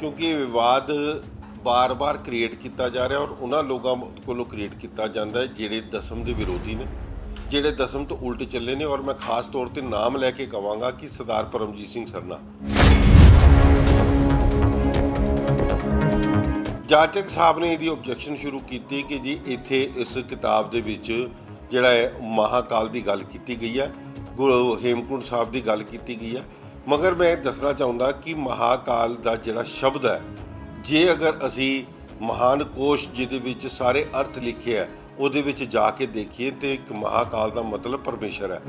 ਕਿਉਂਕਿ ਇਹ ਵਿਵਾਦ ਬਾਰ-ਬਾਰ ਕ੍ਰੀਏਟ ਕੀਤਾ ਜਾ ਰਿਹਾ ਔਰ ਉਹਨਾਂ ਲੋਕਾਂ ਕੋਲੋਂ ਕ੍ਰੀਏਟ ਕੀਤਾ ਜਾਂਦਾ ਹੈ ਜਿਹੜੇ ਦਸਮ ਦੇ ਵਿਰੋਧੀ ਨੇ, ਜਿਹੜੇ ਦਸਮ ਤੋਂ ਉਲਟ ਚੱਲੇ ਨੇ ਔਰ ਮੈਂ ਖਾਸ ਤੌਰ ਤੇ ਨਾਮ ਲੈ ਕੇ ਕਵਾਂਗਾ ਕਿ ਸਰਦਾਰ ਪਰਮਜੀਤ ਸਿੰਘ ਸਰਨਾ। ਜਾਚਕ ਸਾਹਿਬ ਨੇ ਇਹਦੀ ਆਬਜੈਕਸ਼ਨ ਸ਼ੁਰੂ ਕੀਤੀ ਕਿ ਜੀ ਇੱਥੇ ਇਸ ਕਿਤਾਬ ਦੇ ਵਿੱਚ ਜਿਹੜਾ ਹੈ ਮਹਾਕਾਲ ਦੀ ਗੱਲ ਕੀਤੀ ਗਈ ਹੈ, ਗੁਰੂ ਹੇਮਕੁੰਟ ਸਾਹਿਬ ਦੀ ਗੱਲ ਕੀਤੀ ਗਈ ਹੈ। ਮਗਰ ਮੈਂ ਇਹ ਦੱਸਣਾ ਚਾਹੁੰਦਾ ਕਿ ਮਹਾਕਾਲ ਦਾ ਜਿਹੜਾ ਸ਼ਬਦ ਹੈ, ਜੇ ਅਗਰ ਅਸੀਂ ਮਹਾਨ ਕੋਸ਼ ਜਿਹਦੇ ਵਿੱਚ ਸਾਰੇ ਅਰਥ ਲਿਖੇ ਹੈ, ਉਹਦੇ ਵਿੱਚ ਜਾ ਕੇ ਦੇਖੀਏ ਤੇ ਇੱਕ ਮਹਾਕਾਲ ਦਾ ਮਤਲਬ ਪਰਮੇਸ਼ਰ ਹੈ।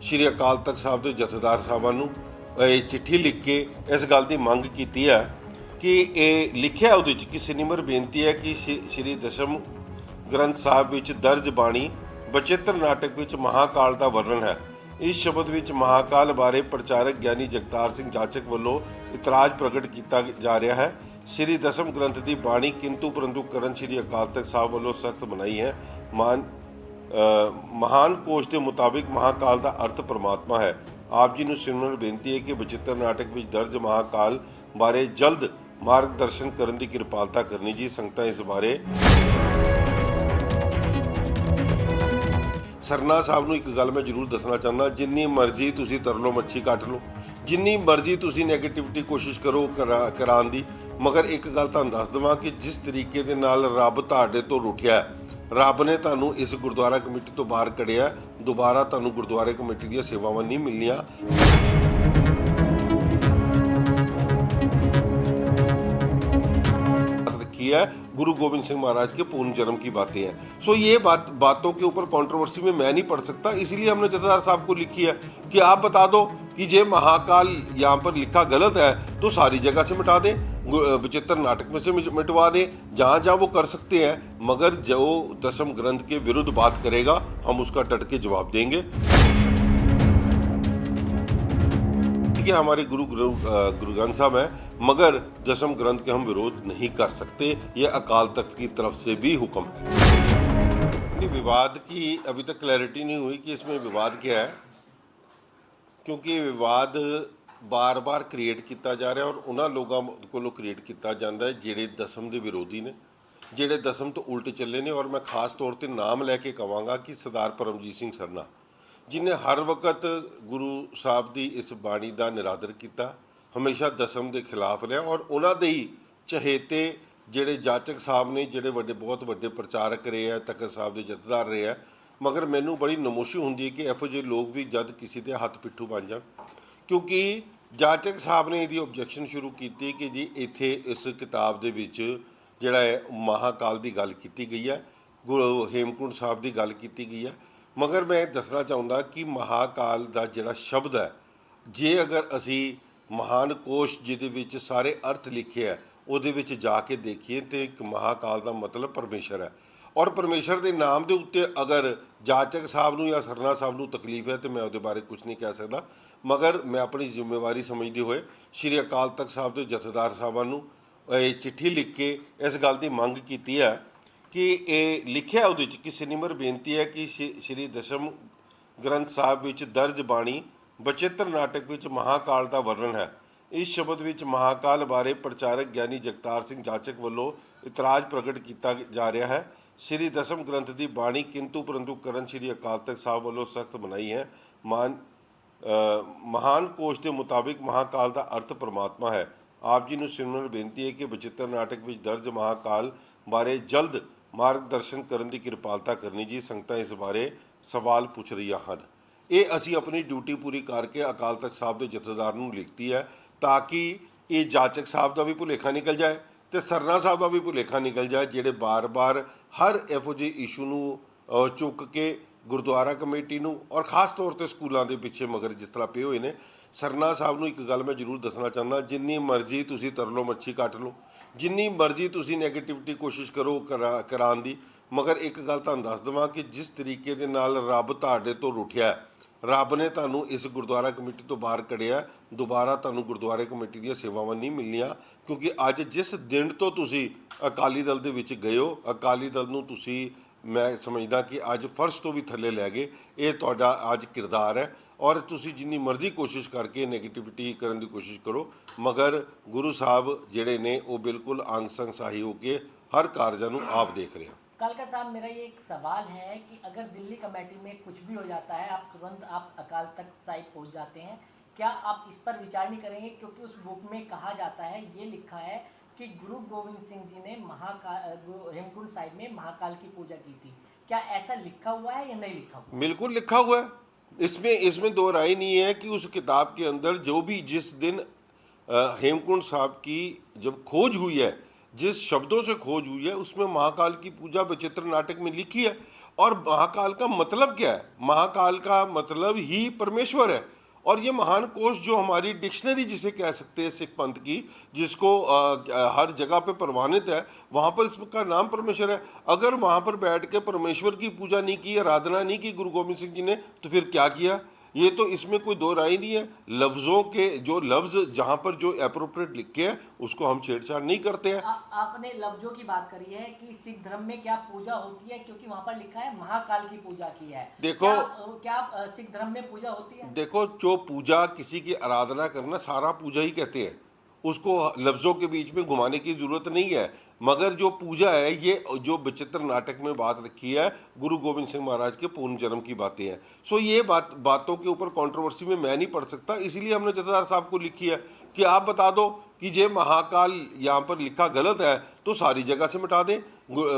ਸ਼੍ਰੀ ਅਕਾਲ ਤਖਤ ਸਾਹਿਬ ਦੇ ਜਥੇਦਾਰ ਸਾਹਿਬਾਂ ਨੂੰ ਇਹ ਚਿੱਠੀ ਲਿਖ ਕੇ ਇਸ ਗੱਲ ਦੀ ਮੰਗ ਕੀਤੀ ਹੈ ਕਿ ਇਹ ਲਿਖਿਆ ਉਹਦੇ ਵਿੱਚ ਕਿ ਸਿਨਿਮਰ ਬੇਨਤੀ ਹੈ ਕਿ ਸ਼੍ਰੀ- ਸ਼੍ਰੀ ਦਸ਼ਮ ਗ੍ਰੰਥ ਸਾਹਿਬ ਵਿੱਚ ਦਰਜ ਬਾਣੀ ਬਚਿੱਤਰ ਨਾਟਕ ਵਿੱਚ ਮਹਾਕਾਲ ਦਾ ਵਰਣਨ ਹੈ। ਇਸ ਸ਼ਬਦ ਵਿੱਚ ਮਹਾਕਾਲ ਬਾਰੇ ਪ੍ਰਚਾਰਕ ਗਿਆਨੀ ਜਗਤਾਰ ਸਿੰਘ ਜਾਚਕ ਵੱਲੋਂ ਇਤਰਾਜ਼ ਪ੍ਰਗਟ ਕੀਤਾ ਜਾ ਰਿਹਾ ਹੈ। ਸ਼੍ਰੀ ਦਸਮ ਗ੍ਰੰਥ ਦੀ ਬਾਣੀ ਕਿੰਤੂ ਪਰੰਤੂ ਕਰਨ ਸ਼੍ਰੀ ਅਕਾਲ ਤਖਤ ਸਾਹਿਬ ਵੱਲੋਂ ਸਖਤ ਬਣਾਈ ਹੈ। ਮਾਨ ਮਹਾਨ ਕੋਸ਼ ਦੇ ਮੁਤਾਬਿਕ ਮਹਾਕਾਲ ਦਾ ਅਰਥ ਪਰਮਾਤਮਾ ਹੈ। ਆਪ ਜੀ ਨੂੰ ਸਿਮਰਨ ਬੇਨਤੀ ਹੈ ਕਿ ਬਚਿੱਤਰ ਨਾਟਕ ਵਿੱਚ ਦਰਜ ਮਹਾਕਾਲ ਬਾਰੇ ਜਲਦ ਮਾਰਗਦਰਸ਼ਨ ਕਰਨ ਦੀ ਕਿਰਪਾਲਤਾ ਕਰਨੀ ਜੀ। ਸੰਗਤਾਂ ਇਸ ਬਾਰੇ ਸਰਨਾ ਸਾਹਿਬ ਨੂੰ ਇੱਕ ਗੱਲ ਮੈਂ ਜ਼ਰੂਰ ਦੱਸਣਾ ਚਾਹੁੰਦਾ, ਜਿੰਨੀ ਮਰਜ਼ੀ ਤੁਸੀਂ ਤਰਲੋ ਮੱਛੀ ਕੱਟ ਲਓ, ਜਿੰਨੀ ਮਰਜ਼ੀ ਤੁਸੀਂ 네ਗੇਟਿਵਿਟੀ ਕੋਸ਼ਿਸ਼ ਕਰੋ ਕਰਾਉਣ ਦੀ, ਮਗਰ ਇੱਕ ਗੱਲ ਤੁਹਾਨੂੰ ਦੱਸ ਦਵਾਂ ਕਿ ਜਿਸ ਤਰੀਕੇ ਦੇ ਨਾਲ ਰੱਬ ਤੁਹਾਡੇ ਤੋਂ ਰੁੱਠਿਆ ਰੱਬ ਨੇ ਤੁਹਾਨੂੰ ਇਸ ਗੁਰਦੁਆਰਾ ਕਮੇਟੀ ਤੋਂ ਬਾਹਰ ਕੱਢਿਆ, ਦੁਬਾਰਾ ਤੁਹਾਨੂੰ ਗੁਰਦੁਆਰੇ ਕਮੇਟੀ ਦੀਆਂ ਸੇਵਾਵਾਂ ਨਹੀਂ ਮਿਲਣੀਆਂ। ਹੈ? गुरु गोविंद सिंह महाराज के पूर्ण जन्म की बातें हैं। सो ये बात, बातों के ऊपर कंट्रोवर्सी में मैं नहीं पढ़ सकता। इसलिए हमने जथेदार साहब को लिखी है कि आप बता दो कि जे महाकाल यहाँ पर लिखा गलत है तो सारी जगह से मिटा दें विचित्र नाटक में से मिटवा दें, जहाँ जहाँ वो कर सकते हैं, मगर जो दसम ग्रंथ के विरुद्ध बात करेगा, हम उसका डट के जवाब देंगे। ठीक है हमारे गुरु गुरु अ, गुरु ग्रंथ साहब हैं मगर दसम ग्रंथ के हम विरोध नहीं कर सकते ये अकाल तख्त की तरफ से भी हुक्म है नहीं विवाद की अभी तक क्लैरिटी नहीं हुई कि इसमें विवाद क्या है ਕਿਉਂਕਿ ਇਹ ਵਿਵਾਦ ਬਾਰ-ਬਾਰ ਕ੍ਰੀਏਟ ਕੀਤਾ ਜਾ ਰਿਹਾ ਔਰ ਉਹਨਾਂ ਲੋਕਾਂ ਕੋਲੋਂ ਕ੍ਰੀਏਟ ਕੀਤਾ ਜਾਂਦਾ ਹੈ ਜਿਹੜੇ ਦਸਮ ਦੇ ਵਿਰੋਧੀ ਨੇ ਜਿਹੜੇ ਦਸਮ ਤੋਂ ਉਲਟ ਚੱਲੇ ਨੇ ਔਰ ਮੈਂ ਖਾਸ ਤੌਰ ਤੇ ਨਾਮ ਲੈ ਕੇ ਕਵਾਂਗਾ ਕਿ ਸਰਦਾਰ ਪਰਮਜੀਤ ਸਿੰਘ ਸਰਨਾ ਜਿਨੇ ਹਰ ਵਕਤ ਗੁਰੂ ਸਾਹਿਬ ਦੀ ਇਸ ਬਾਣੀ ਦਾ ਨਿਰਾਦਰ ਕੀਤਾ, ਹਮੇਸ਼ਾ ਦਸਮ ਦੇ ਖਿਲਾਫ ਰਿਹਾ ਔਰ ਉਹਨਾਂ ਦੇ ਹੀ ਚਹੇਤੇ ਜਿਹੜੇ ਜਾਚਕ ਸਾਹਿਬ ਨੇ, ਜਿਹੜੇ ਵੱਡੇ, ਬਹੁਤ ਵੱਡੇ ਪ੍ਰਚਾਰਕ ਰਹੇ ਆ, ਤਖਤ ਸਾਹਿਬ ਦੇ ਜਥੇਦਾਰ ਰਹੇ ਆ, ਮਗਰ ਮੈਨੂੰ ਬੜੀ ਨਮੋਸ਼ੀ ਹੁੰਦੀ ਹੈ ਕਿ ਇਹੋ ਜਿਹੇ ਲੋਕ ਵੀ ਜਦ ਕਿਸੇ ਦੇ ਹੱਥ ਪਿੱਠੂ ਬਣ ਜਾਣ। ਕਿਉਂਕਿ ਜਾਚਕ ਸਾਹਿਬ ਨੇ ਇਹਦੀ ਆਬਜੈਕਸ਼ਨ ਸ਼ੁਰੂ ਕੀਤੀ ਕਿ ਜੀ ਇੱਥੇ ਇਸ ਕਿਤਾਬ ਦੇ ਵਿੱਚ ਜਿਹੜਾ ਹੈ ਮਹਾਕਾਲ ਦੀ ਗੱਲ ਕੀਤੀ ਗਈ ਹੈ, ਗੁਰੂ ਹੇਮਕੁੰਟ ਸਾਹਿਬ ਦੀ ਗੱਲ ਕੀਤੀ ਗਈ ਹੈ। ਮਗਰ ਮੈਂ ਦੱਸਣਾ ਚਾਹੁੰਦਾ ਕਿ ਮਹਾਕਾਲ ਦਾ ਜਿਹੜਾ ਸ਼ਬਦ ਹੈ, ਜੇ ਅਗਰ ਅਸੀਂ ਮਹਾਨ ਕੋਸ਼ ਜਿਹਦੇ ਵਿੱਚ ਸਾਰੇ ਅਰਥ ਲਿਖੇ ਹੈ, ਉਹਦੇ ਵਿੱਚ ਜਾ ਕੇ ਦੇਖੀਏ ਤੇ ਇੱਕ ਮਹਾਕਾਲ ਦਾ ਮਤਲਬ ਪਰਮੇਸ਼ਰ ਹੈ। ਔਰ ਪਰਮੇਸ਼ਰ ਦੇ ਨਾਮ ਦੇ ਉੱਤੇ ਅਗਰ ਜਾਚਕ ਸਾਹਿਬ ਨੂੰ ਜਾਂ ਸਰਨਾ ਸਾਹਿਬ ਨੂੰ ਤਕਲੀਫ ਹੈ, ਤੇ ਮੈਂ ਉਹਦੇ ਬਾਰੇ ਕੁਝ ਨਹੀਂ ਕਹਿ ਸਕਦਾ। ਮਗਰ ਮੈਂ ਆਪਣੀ ਜ਼ਿੰਮੇਵਾਰੀ ਸਮਝਦੇ ਹੋਏ ਸ਼੍ਰੀ ਅਕਾਲ ਤਖਤ ਸਾਹਿਬ ਦੇ ਜਥੇਦਾਰ ਸਾਹਿਬਾਂ ਨੂੰ ਇਹ ਚਿੱਠੀ ਲਿਖ ਕੇ ਇਸ ਗੱਲ ਦੀ ਮੰਗ ਕੀਤੀ ਹੈ ਕਿ ਇਹ ਲਿਖਿਆ ਉਹਦੇ ਵਿੱਚ ਕਿ ਸਿਨਿਮਰ ਬੇਨਤੀ ਹੈ ਕਿ ਸ਼੍ਰੀ- ਸ਼੍ਰੀ ਦਸ਼ਮ ਗ੍ਰੰਥ ਸਾਹਿਬ ਵਿੱਚ ਦਰਜ ਬਾਣੀ ਬਚਿੱਤਰ ਨਾਟਕ ਵਿੱਚ ਮਹਾਕਾਲ ਦਾ ਵਰਣਨ ਹੈ। ਇਸ ਸ਼ਬਦ ਵਿੱਚ ਮਹਾਕਾਲ ਬਾਰੇ ਪ੍ਰਚਾਰਕ ਗਿਆਨੀ ਜਗਤਾਰ ਸਿੰਘ ਜਾਚਕ ਵੱਲੋਂ ਇਤਰਾਜ਼ ਪ੍ਰਗਟ ਕੀਤਾ ਜਾ ਰਿਹਾ ਹੈ। ਸ਼੍ਰੀ ਦਸਮ ਗ੍ਰੰਥ ਦੀ ਬਾਣੀ ਕਿੰਤੂ ਪਰੰਤੂ ਕਰਨ ਸ਼੍ਰੀ ਅਕਾਲ ਤਖਤ ਸਾਹਿਬ ਵੱਲੋਂ ਸਖਤ ਬਣਾਈ ਹੈ। ਮਾਨ ਮਹਾਨ ਕੋਸ਼ ਦੇ ਮੁਤਾਬਿਕ ਮਹਾਕਾਲ ਦਾ ਅਰਥ ਪਰਮਾਤਮਾ ਹੈ। ਆਪ ਜੀ ਨੂੰ ਸਿਮਰਨ ਬੇਨਤੀ ਹੈ ਕਿ ਬਚਿੱਤਰ ਨਾਟਕ ਵਿੱਚ ਦਰਜ ਮਹਾਕਾਲ ਬਾਰੇ ਜਲਦ ਮਾਰਗਦਰਸ਼ਨ ਕਰਨ ਦੀ ਕਿਰਪਾਲਤਾ ਕਰਨੀ ਜੀ, ਸੰਗਤਾਂ ਇਸ ਬਾਰੇ ਸਵਾਲ ਪੁੱਛ ਰਹੀਆਂ ਹਨ। ਇਹ ਅਸੀਂ ਆਪਣੀ ਡਿਊਟੀ ਪੂਰੀ ਕਰਕੇ ਅਕਾਲ ਤਖਤ ਸਾਹਿਬ ਦੇ ਜਥੇਦਾਰ ਨੂੰ ਲਿਖਤੀ ਹੈ ਤਾਂ ਕਿ ਇਹ ਜਾਚਕ ਸਾਹਿਬ ਦਾ ਵੀ ਭੁਲੇਖਾ ਨਿਕਲ ਜਾਏ ਤੇ ਸਰਨਾ ਸਾਹਿਬ ਦਾ ਵੀ ਭੁਲੇਖਾ ਨਿਕਲ ਜਾਏ, ਜਿਹੜੇ ਬਾਰ-ਬਾਰ ਹਰ ਇਹੋ ਜਿਹੇ ਇਸ਼ੂ ਨੂੰ ਚੁੱਕ ਕੇ ਗੁਰਦੁਆਰਾ ਕਮੇਟੀ ਨੂੰ ਔਰ ਖਾਸ ਤੌਰ ਤੇ ਸਕੂਲਾਂ ਦੇ ਪਿੱਛੇ ਮਗਰ ਜਿਸ ਤਰ੍ਹਾਂ ਪਏ ਹੋਏ ਨੇ ਸਰਨਾ ਸਾਹਿਬ ਨੂੰ ਇੱਕ ਗੱਲ ਮੈਂ ਜ਼ਰੂਰ ਦੱਸਣਾ ਚਾਹੁੰਦਾ, ਜਿੰਨੀ ਮਰਜ਼ੀ ਤੁਸੀਂ ਤਰਲੋ ਮੱਛੀ ਕੱਟ ਲਓ, ਜਿੰਨੀ ਮਰਜ਼ੀ ਤੁਸੀਂ 네ਗੇਟਿਵਿਟੀ ਕੋਸ਼ਿਸ਼ ਕਰੋ ਕਰਾ- ਕਰਾਉਣ ਦੀ, ਮਗਰ ਇੱਕ ਗੱਲ ਤੁਹਾਨੂੰ ਦੱਸ ਦਵਾਂ ਕਿ ਜਿਸ ਤਰੀਕੇ ਦੇ ਨਾਲ ਰੱਬ ਤੁਹਾਡੇ ਤੋਂ ਰੁਠਿਆ ਰੱਬ ਨੇ ਤੁਹਾਨੂੰ ਇਸ ਗੁਰਦੁਆਰਾ ਕਮੇਟੀ ਤੋਂ ਬਾਹਰ ਕੱਢਿਆ, ਦੁਬਾਰਾ ਤੁਹਾਨੂੰ ਗੁਰਦੁਆਰੇ ਕਮੇਟੀ ਦੀਆਂ ਸੇਵਾਵਾਂ ਨਹੀਂ ਮਿਲਣੀਆਂ ਕਿਉਂਕਿ ਅੱਜ ਜਿਸ ਦਿਨ ਤੋਂ ਤੁਸੀਂ ਅਕਾਲੀ ਦਲ ਦੇ ਵਿੱਚ ਗਏ ਹੋ, ਅਕਾਲੀ ਦਲ ਨੂੰ ਤੁਸੀਂ ਮੈਂ ਸਮਝਦਾ ਕਿ ਅੱਜ ਫਰਸ਼ ਤੋਂ ਵੀ ਥੱਲੇ ਲੈ ਗਏ। ਇਹ ਤੁਹਾਡਾ ਅੱਜ ਕਿਰਦਾਰ ਹੈ ਔਰ ਤੁਸੀਂ ਜਿੰਨੀ ਮਰਜ਼ੀ ਕੋਸ਼ਿਸ਼ ਕਰਕੇ 네ਗੇਟਿਵਿਟੀ ਕਰਨ ਦੀ ਕੋਸ਼ਿਸ਼ ਕਰੋ, ਮਗਰ ਗੁਰੂ ਸਾਹਿਬ ਜਿਹੜੇ ਨੇ ਉਹ ਬਿਲਕੁਲ ਅੰਗ ਸੰਗ ਸਾਹੀ ਹੋ ਕੇ ਹਰ ਕਾਰਜਾਂ ਨੂੰ ਆਪ ਦੇਖ ਰਹੇ ਹਨ। कालका साहब मेरा ये एक सवाल है कि अगर दिल्ली कमेटी में कुछ भी हो जाता है आप तुरंत आप अकाल तख्त साहिब पहुंच जाते हैं क्या आप इस पर विचार नहीं करेंगे क्योंकि उस बुक में कहा जाता है ये लिखा है कि गुरु गोविंद सिंह जी ने महाकाल हेमकुंड साहिब में महाकाल की पूजा की थी। क्या ऐसा लिखा हुआ है या नहीं लिखा हुआ? बिल्कुल लिखा हुआ है। इसमें इसमें दो राय नहीं है कि उस किताब के अंदर जो भी जिस दिन हेमकुंड साहब की जब खोज हुई है, जिस शब्दों से खोज हुई है, उसमें महाकाल की पूजा विचित्र नाटक में लिखी है। और महाकाल का मतलब क्या है? महाकाल का मतलब ही परमेश्वर है। और ये महान कोश जो हमारी डिक्शनरी जिसे कह सकते हैं सिख पंथ की जिसको अ, हर जगह पे प्रवानित है वहाँ पर इसका नाम परमेश्वर है। अगर वहाँ पर बैठ के परमेश्वर की पूजा नहीं की आराधना नहीं की गुरु गोविंद सिंह जी ने तो फिर क्या किया? ये तो इसमें कोई दो राय नहीं है। लफ्ज़ों के जो लफ्ज़ जहाँ पर जो अप्रोप्रिएट लिखे हैं उसको हम छेड़छाड़ नहीं करते हैं। आ, आपने लफ्जों की बात करी है कि सिख धर्म में क्या पूजा होती है क्योंकि वहाँ पर लिखा है महाकाल की पूजा की है। देखो- क्या, क्या सिख धर्म में पूजा होती है? देखो जो पूजा किसी की आराधना करना सारा पूजा ही कहते हैं। उसको लफ्ज़ों के बीच में घुमाने की ज़रूरत नहीं है। मगर जो पूजा है, ये जो विचित्र नाटक में बात रखी है, गुरु गोविंद सिंह महाराज के पूर्ण जन्म की बातें हैं। सो ये बात, बातों के ऊपर कंट्रोवर्सी में मैं नहीं पढ़ सकता, इसीलिए हमने जथेदार साहब को लिखी है कि आप बता दो कि जे महाकाल यहाँ पर लिखा गलत है तो सारी जगह से मिटा दें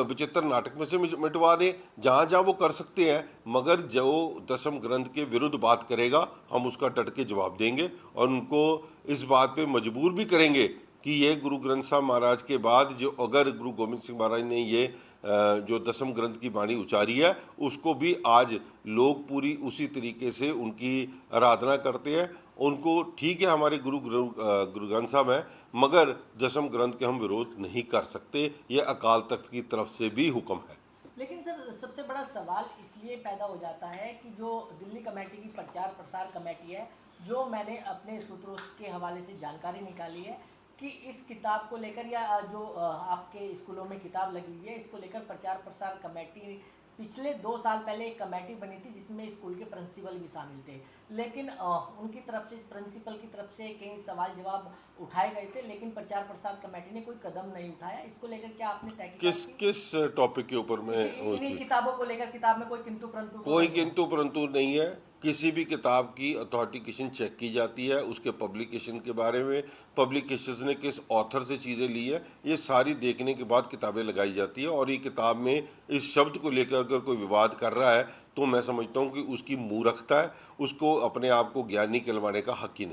विचित्र नाटक में से मिटवा दें, जहाँ जहाँ वो कर सकते हैं, मगर जो दसम ग्रंथ के विरुद्ध बात करेगा, हम उसका डट के जवाब देंगे और उनको इस बात पे मजबूर भी करेंगे कि ये गुरु ग्रंथ साहब महाराज के बाद जो अगर गुरु गोविंद सिंह महाराज ने ये जो दसम ग्रंथ की वाणी उचारी है, उसको भी आज लोग पूरी उसी तरीके से उनकी आराधना करते हैं। उनको ठीक है, हमारे गुरु गुरु गुरु ग्रंथ साहब हैं, मगर दसम ग्रंथ के हम विरोध नहीं कर सकते, ये अकाल तख्त की तरफ़ से भी हुक्म है। लेकिन सर, सबसे बड़ा सवाल इसलिए पैदा हो जाता है कि जो दिल्ली कमेटी की प्रचार प्रसार कमेटी है, जो मैंने अपने सूत्रों के हवाले से जानकारी निकाली है कि इस किताब को लेकर या, जो आपके स्कूलों में किताब लगी हुई है, इसको लेकर प्रचार प्रसार कमेटी पिछले दो साल पहले एक कमेटी बनी थी जिसमें स्कूल के प्रिंसिपल भी शामिल थे। लेकिन आ, उनकी तरफ़ से प्रिंसिपल की तरफ़ से कई सवाल जवाब उठाए गए थे लेकिन प्रचार प्रसार कमेटी ने कोई कदम नहीं उठाया। इसको लेकर क्या आपने किस किस टॉपिक के ऊपर में? किताबों को लेकर किताब में कोई किंतु परंतु कोई किंतु परंतु नहीं है। किसी भी किताब की अथॉरिटिकेशन चेक की जाती है, उसके पब्लिकेशन के बारे में पब्लिकेशन ने किस ऑथर से चीज़ें ली है, ये सारी देखने के बाद किताबें लगाई जाती है और ये किताब में इस शब्द को लेकर अगर कोई विवाद कर रहा है तो मैं समझता हूँ कि उसकी मूर्खता है, उसको अपने आप को ज्ञानी कहलवाने का हक ही नहीं।